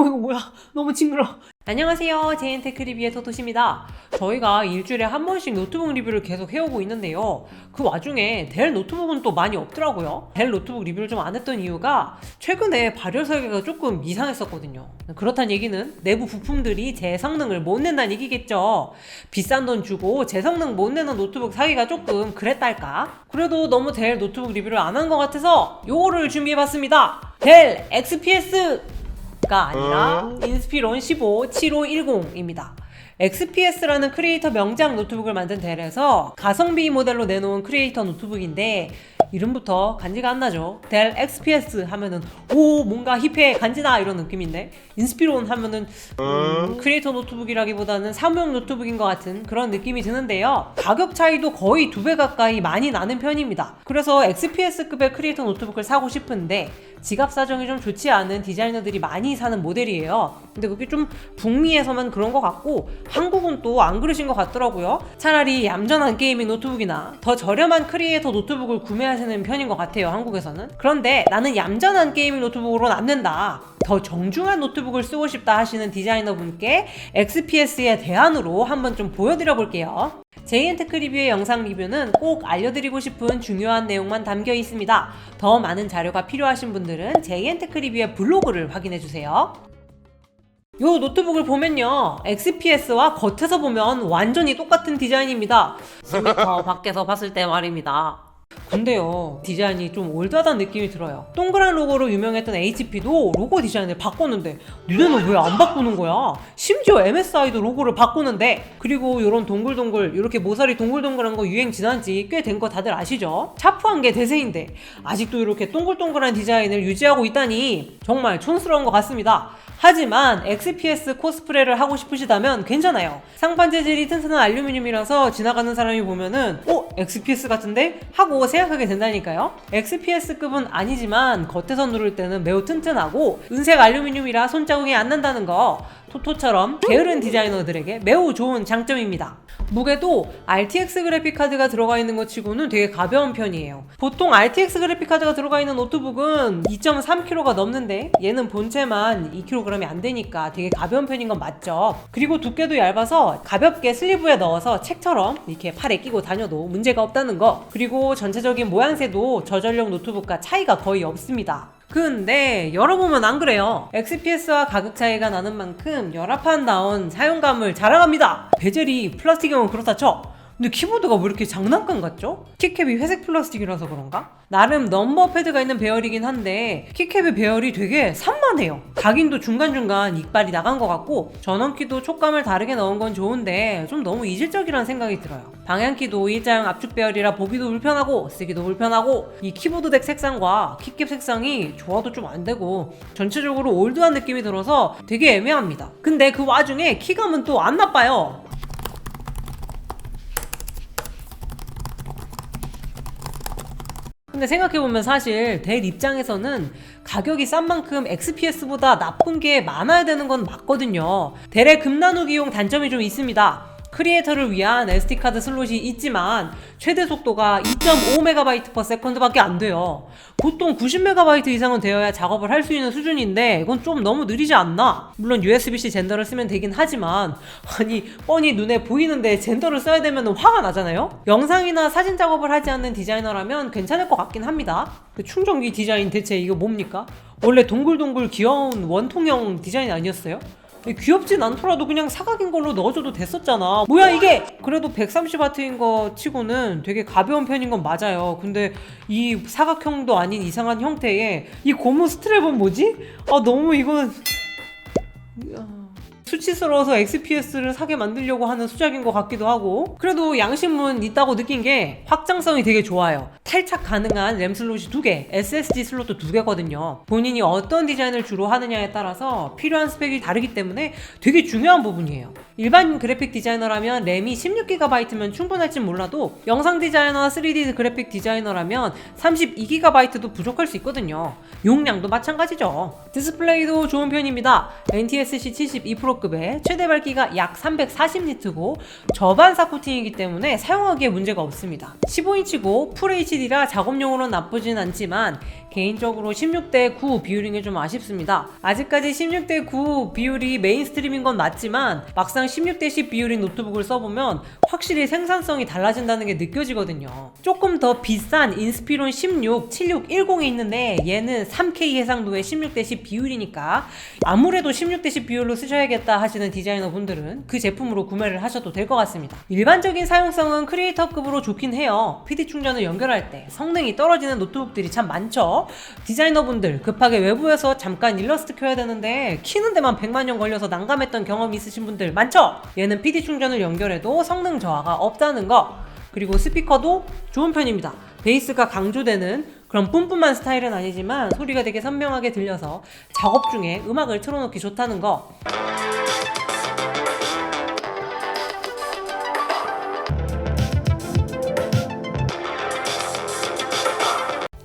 어 이거 뭐야? 너무 징그러. 안녕하세요. 제인테크 리뷰의 토토시입니다. 저희가 일주일에 한 번씩 노트북 리뷰를 계속 해오고 있는데요. 그 와중에 델 노트북은 또 많이 없더라고요. 델 노트북 리뷰를 좀 안 했던 이유가 최근에 발열 설계가 조금 이상했었거든요. 그렇다는 얘기는 내부 부품들이 제 성능을 못 낸다는 얘기겠죠. 비싼 돈 주고 제 성능 못 내는 노트북 사기가 조금 그랬달까? 그래도 너무 델 노트북 리뷰를 안 한 것 같아서 요거를 준비해봤습니다. 델 XPS 가 아니라 인스피론 15 7510입니다. XPS라는 크리에이터 명작 노트북을 만든 델에서 가성비 모델로 내놓은 크리에이터 노트북인데 이름부터 간지가 안 나죠. 델 XPS 하면은 오 뭔가 힙해 간지다 이런 느낌인데 인스피론 하면은 음, 크리에이터 노트북이라기보다는 사무용 노트북인 것 같은 그런 느낌이 드는데요. 가격 차이도 거의 두 배 가까이 많이 나는 편입니다. 그래서 XPS급의 크리에이터 노트북을 사고 싶은데 지갑 사정이 좀 좋지 않은 디자이너들이 많이 사는 모델이에요. 근데 그게 좀 북미에서만 그런 것 같고 한국은 또 안 그러신 것 같더라고요. 차라리 얌전한 게이밍 노트북이나 더 저렴한 크리에이터 노트북을 구매하시 는 편인 것 같아요. 한국에서는. 그런데 나는 얌전한 게이밍 노트북으로는 안 된다. 더 정중한 노트북을 쓰고 싶다 하시는 디자이너 분께 XPS의 대안으로 한번 좀 보여드려 볼게요. 제이엔테크 리뷰의 영상 리뷰는 꼭 알려드리고 싶은 중요한 내용만 담겨 있습니다. 더 많은 자료가 필요하신 분들은 제이엔테크 리뷰의 블로그를 확인해 주세요. 요 노트북을 보면요 XPS와 겉에서 보면 완전히 똑같은 디자인입니다 10m 밖에서 봤을 때 말입니다 근데요 디자인이 좀 올드하다는 느낌이 들어요. 동그란 로고로 유명했던 HP도 로고 디자인을 바꿨는데 니네는 왜 안 바꾸는 거야? 심지어 MSI도 로고를 바꾸는데. 그리고 요런 동글동글 이렇게 모서리 동글동글한 거 유행 지난 지 꽤 된 거 다들 아시죠? 차프한 게 대세인데. 아직도 이렇게 동글동글한 디자인을 유지하고 있다니 정말 촌스러운 것 같습니다 하지만 XPS 코스프레를 하고 싶으시다면 괜찮아요. 상판 재질이 튼튼한 알루미늄이라서 지나가는 사람이 보면은 어? XPS 같은데? 하고 생각하게 된다니까요. XPS급은 아니지만 겉에서 누를 때는 매우 튼튼하고 은색 알루미늄이라 손자국이 안 난다는 거 토토처럼 게으른 디자이너들에게 매우 좋은 장점입니다. 무게도 RTX 그래픽 카드가 들어가 있는 것 치고는 되게 가벼운 편이에요. 보통 RTX 그래픽 카드가 들어가 있는 노트북은 2.3kg가 넘는데 얘는 본체만 2kg이 안 되니까 되게 가벼운 편인 건 맞죠. 그리고 두께도 얇아서 가볍게 슬리브에 넣어서 책처럼 이렇게 팔에 끼고 다녀도 문제가 없다는 거. 그리고 전체적인 모양새도 저전력 노트북과 차이가 거의 없습니다. 근데 열어보면 안 그래요. XPS와 가격 차이가 나는 만큼 나온 사용감을 자랑합니다. 베젤이 플라스틱이면 그렇다 쳐. 근데 키보드가 왜 이렇게 장난감 같죠? 키캡이 회색 플라스틱이라서 그런가? 나름 넘버 패드가 있는 배열이긴 한데 키캡의 배열이 되게 산만해요. 각인도 중간중간 이빨이 나간 것 같고 전원키도 촉감을 다르게 넣은 건 좋은데 좀 너무 이질적이라는 생각이 들어요. 방향키도 일자형 압축 배열이라 보기도 불편하고 쓰기도 불편하고 이 키보드 덱 색상과 키캡 색상이 조화도 좀 안 되고 전체적으로 올드한 느낌이 들어서 되게 애매합니다. 근데 그 와중에 키감은 또 안 나빠요. 근데 생각해보면 사실 델 입장에서는 가격이 싼 만큼 XPS보다 나쁜 게 많아야 되는 건 맞거든요. 델의 금 나누기용 단점이 좀 있습니다. 크리에이터를 위한 SD카드 슬롯이 있지만 최대 속도가 2.5MB/s 밖에 안 돼요. 보통 90MB 이상은 되어야 작업을 할 수 있는 수준인데 이건 좀 너무 느리지 않나? 물론 USB-C 젠더를 쓰면 되긴 하지만 아니 뻔히 눈에 보이는데 젠더를 써야 되면 화가 나잖아요? 영상이나 사진 작업을 하지 않는 디자이너라면 괜찮을 것 같긴 합니다. 그 충전기 디자인 대체 이거 뭡니까? 원래 동글동글 귀여운 원통형 디자인 아니었어요? 귀엽진 않더라도 그냥 사각인 걸로 넣어줘도 됐었잖아. 뭐야 이게? 그래도 130W인 거 치고는 되게 가벼운 편인 건 맞아요. 근데 이 사각형도 아닌 이상한 형태의 이 고무 스트랩은 뭐지? 아 너무 이건 수치스러워서 XPS를 사게 만들려고 하는 수작인 것 같기도 하고 그래도 양심은 있다고 느낀 게 확장성이 되게 좋아요. 탈착 가능한 램 슬롯이 두개 SSD 슬롯도 두 개거든요. 본인이 어떤 디자인을 주로 하느냐에 따라서 필요한 스펙이 다르기 때문에 되게 중요한 부분이에요. 일반 그래픽 디자이너라면 램이 16GB면 충분할진 몰라도 영상 디자이너나 3D 그래픽 디자이너라면 32GB도 부족할 수 있거든요. 용량도 마찬가지죠. 디스플레이도 좋은 편입니다. NTSC 72% 급의 최대 밝기가 약 340니트고 저반사 코팅이기 때문에 사용하기에 문제가 없습니다. 15인치고 풀 HD LCD라 작업용으로는 나쁘진 않지만 개인적으로 16대 9 비율인 게 좀 아쉽습니다. 아직까지 16대 9 비율이 메인스트림인 건 맞지만 막상 16대 10 비율인 노트북을 써보면 확실히 생산성이 달라진다는 게 느껴지거든요. 조금 더 비싼 인스피론 16 7610이 있는데 얘는 3K 해상도의 16대 10 비율이니까 아무래도 16대 10 비율로 쓰셔야 겠다 하시는 디자이너 분들은 그 제품으로 구매를 하셔도 될 것 같습니다. 일반적인 사용성은 크리에이터급으로 좋긴 해요. PD 충전을 연결할 때 성능이 떨어지는 노트북들이 참 많죠. 디자이너분들 급하게 외부에서 잠깐 일러스트 켜야 되는데 키는 데만 100만 년 걸려서 난감했던 경험이 있으신 분들 많죠? 얘는 PD 충전을 연결해도 성능 저하가 없다는 거. 그리고 스피커도 좋은 편입니다. 베이스가 강조되는 그런 뿜뿜한 스타일은 아니지만 소리가 되게 선명하게 들려서 작업 중에 음악을 틀어놓기 좋다는 거.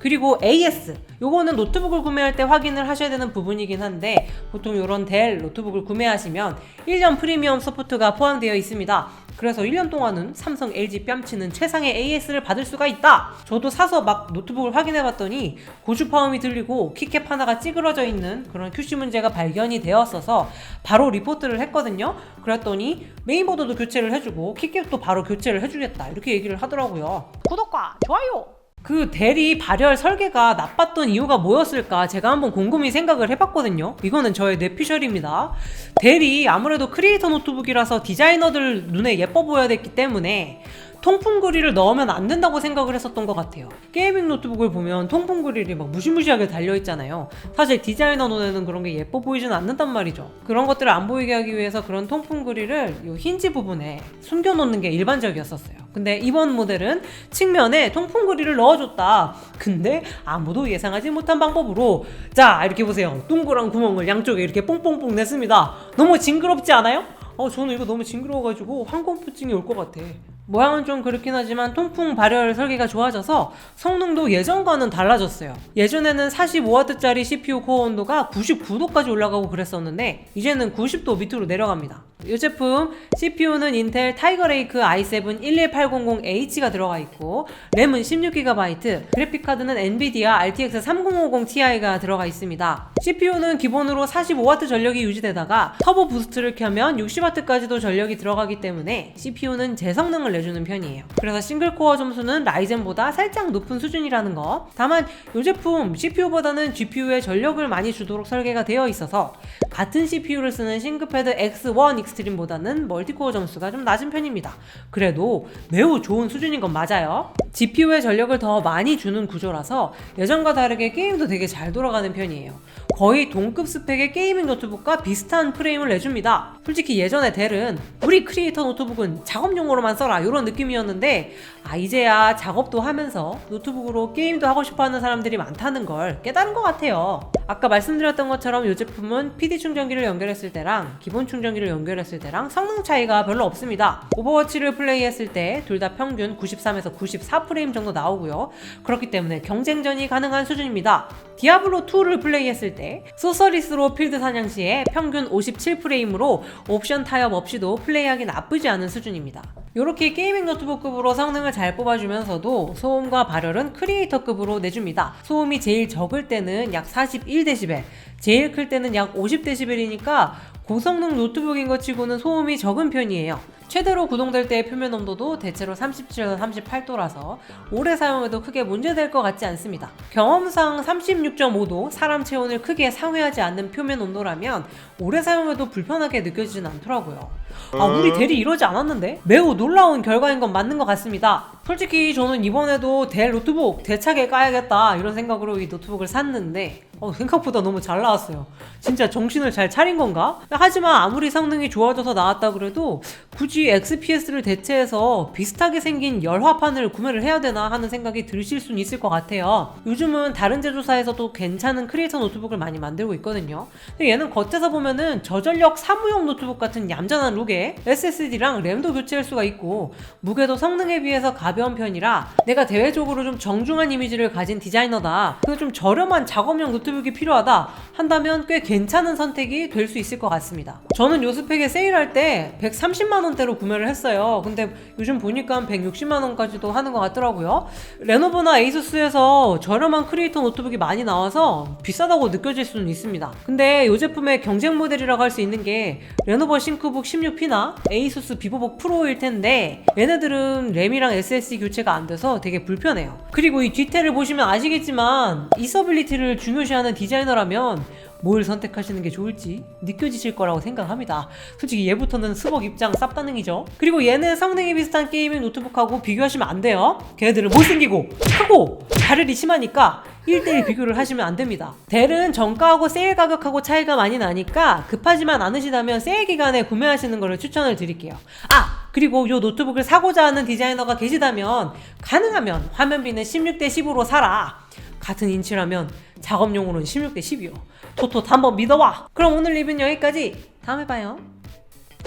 그리고 AS 요거는 노트북을 구매할 때 확인을 하셔야 되는 부분이긴 한데 보통 이런 델 노트북을 구매하시면 1년 프리미엄 서포트가 포함되어 있습니다. 그래서 1년 동안은 삼성, LG 뺨치는 최상의 AS를 받을 수가 있다. 저도 사서 막 노트북을 확인해 봤더니 고주파음이 들리고 키캡 하나가 찌그러져 있는 그런 QC 문제가 발견이 되었어서 바로 리포트를 했거든요. 그랬더니 메인보드도 교체를 해주고 키캡도 바로 교체를 해주겠다 이렇게 얘기를 하더라고요. 구독과 좋아요. 그 대리 발열 설계가 나빴던 이유가 뭐였을까 제가 한번 곰곰이 생각을 해봤거든요. 이거는 저의 뇌피셜입니다. 대리 아무래도 크리에이터 노트북이라서 디자이너들 눈에 예뻐 보여야 됐기 때문에 통풍 그릴을 넣으면 안 된다고 생각을 했었던 것 같아요. 게이밍 노트북을 보면 통풍 그릴이 막 무시무시하게 달려있잖아요. 사실 디자이너 눈에는 그런 게 예뻐 보이진 않는단 말이죠. 그런 것들을 안 보이게 하기 위해서 그런 통풍 그릴을 이 힌지 부분에 숨겨놓는 게 일반적이었었어요. 근데 이번 모델은 측면에 통풍 그릴을 넣어줬다. 근데 아무도 예상하지 못한 방법으로 자 이렇게 보세요. 동그란 구멍을 양쪽에 이렇게 뽕뽕뽕 냈습니다. 너무 징그럽지 않아요? 어 저는 이거 너무 징그러워가지고 황공포증이 올 것 같아. 모양은 좀 그렇긴 하지만 통풍 발열 설계가 좋아져서 성능도 예전과는 달라졌어요. 예전에는 45W짜리 CPU 코어 온도가 99도까지 올라가고 그랬었는데 이제는 90도 밑으로 내려갑니다. 이 제품 CPU는 인텔 타이거 레이크 i7 11800H가 들어가 있고 램은 16GB, 그래픽 카드는 엔비디아 RTX 3050 Ti가 들어가 있습니다. CPU는 기본으로 45W 전력이 유지되다가 터보 부스트를 켜면 60W까지도 전력이 들어가기 때문에 CPU는 제 성능을 내주는 편이에요. 그래서 싱글 코어 점수는 라이젠보다 살짝 높은 수준이라는 거. 다만 이 제품 CPU보다는 GPU에 전력을 많이 주도록 설계가 되어 있어서 같은 CPU를 쓰는 싱크패드 X1 익스트림보다는 멀티코어 점수가 좀 낮은 편입니다. 그래도 매우 좋은 수준인 건 맞아요. GPU에 전력을 더 많이 주는 구조라서 예전과 다르게 게임도 되게 잘 돌아가는 편이에요. 거의 동급 스펙의 게이밍 노트북과 비슷한 프레임을 내줍니다. 솔직히 예전에 델은 우리 크리에이터 노트북은 작업용으로만 써라 이런 느낌이었는데 아 이제야 작업도 하면서 노트북으로 게임도 하고 싶어하는 사람들이 많다는 걸 깨달은 것 같아요. 아까 말씀드렸던 것처럼 이 제품은 PD 충전기를 연결했을 때랑 기본 충전기를 연결했을 때랑 성능 차이가 별로 없습니다. 오버워치를 플레이했을 때 둘 다 평균 93에서 94프레임 정도 나오고요. 그렇기 때문에 경쟁전이 가능한 수준입니다. 디아블로 2를 플레이했을 때 소서리스로 필드 사냥 시에 평균 57프레임으로 옵션 타협 없이도 플레이하기 나쁘지 않은 수준입니다. 이렇게 게이밍 노트북급으로 성능을 잘 뽑아주면서도 소음과 발열은 크리에이터급으로 내줍니다. 소음이 제일 적을 때는 약 41dB, 제일 클 때는 약 50dB이니까 고성능 노트북인 것 치고는 소음이 적은 편이에요. 최대로 구동될 때의 표면 온도도 대체로 37에서 38도라서 오래 사용해도 크게 문제될 것 같지 않습니다. 경험상 36.5도 사람 체온을 크게 상회하지 않는 표면 온도라면 오래 사용해도 불편하게 느껴지진 않더라고요. 아 우리 대리 이러지 않았는데? 매우 놀라운 결과인 건 맞는 것 같습니다. 솔직히 저는 이번에도 델 노트북 대차게 까야겠다 이런 생각으로 이 노트북을 샀는데 어, 생각보다 너무 잘 나왔어요. 진짜 정신을 잘 차린 건가? 하지만 아무리 성능이 좋아져서 나왔다 그래도 굳이 XPS를 대체해서 비슷하게 생긴 열화판을 구매를 해야 되나 하는 생각이 드실 수는 있을 것 같아요. 요즘은 다른 제조사에서도 괜찮은 크리에이터 노트북을 많이 만들고 있거든요. 근데 얘는 겉에서 보면은 저전력 사무용 노트북 같은 얌전한 룩에 SSD랑 램도 교체할 수가 있고 무게도 성능에 비해서 가벼운 편이라 내가 대외적으로 좀 정중한 이미지를 가진 디자이너다. 그좀 저렴한 작업용 노트북 노트북이 필요하다 한다면 꽤 괜찮은 선택이 될 수 있을 것 같습니다. 저는 요 스펙에 세일할 때 130만 원대로 구매를 했어요. 근데 요즘 보니까 160만 원까지도 하는 것 같더라고요. 레노버나 에이수스에서 저렴한 크리에이터 노트북이 많이 나와서 비싸다고 느껴질 수는 있습니다. 근데 이 제품의 경쟁 모델이라고 할 수 있는 게 레노버 싱크북 16P나 에이수스 비보북 프로일 텐데 얘네들은 램이랑 SSD 교체가 안 돼서 되게 불편해요. 그리고 이 뒤태를 보시면 아시겠지만 이서빌리티를 중요시 하는 디자이너라면 뭘 선택하시는 게 좋을지 느껴지실 거라고 생각합니다. 솔직히 얘부터는 스벅 입장 쌉가능이죠. 그리고 얘는 성능이 비슷한 게이밍 노트북하고 비교하시면 안 돼요. 걔네들은 못생기고 크고 발열이 심하니까 1대1 비교를 하시면 안 됩니다. 델은 정가하고 세일 가격하고 차이가 많이 나니까 급하지만 않으시다면 세일 기간에 구매하시는 것을 추천을 드릴게요. 아! 그리고 이 노트북을 사고자 하는 디자이너가 계시다면 가능하면 화면비는 16대 10으로 사라. 같은 인치라면 작업용으로는 16대 10이요. 토토 한번 믿어봐. 그럼 오늘 리뷰는 여기까지. 다음에 봐요.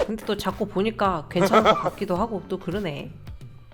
근데 또 자꾸 보니까 괜찮은 것 같기도 하고 또 그러네.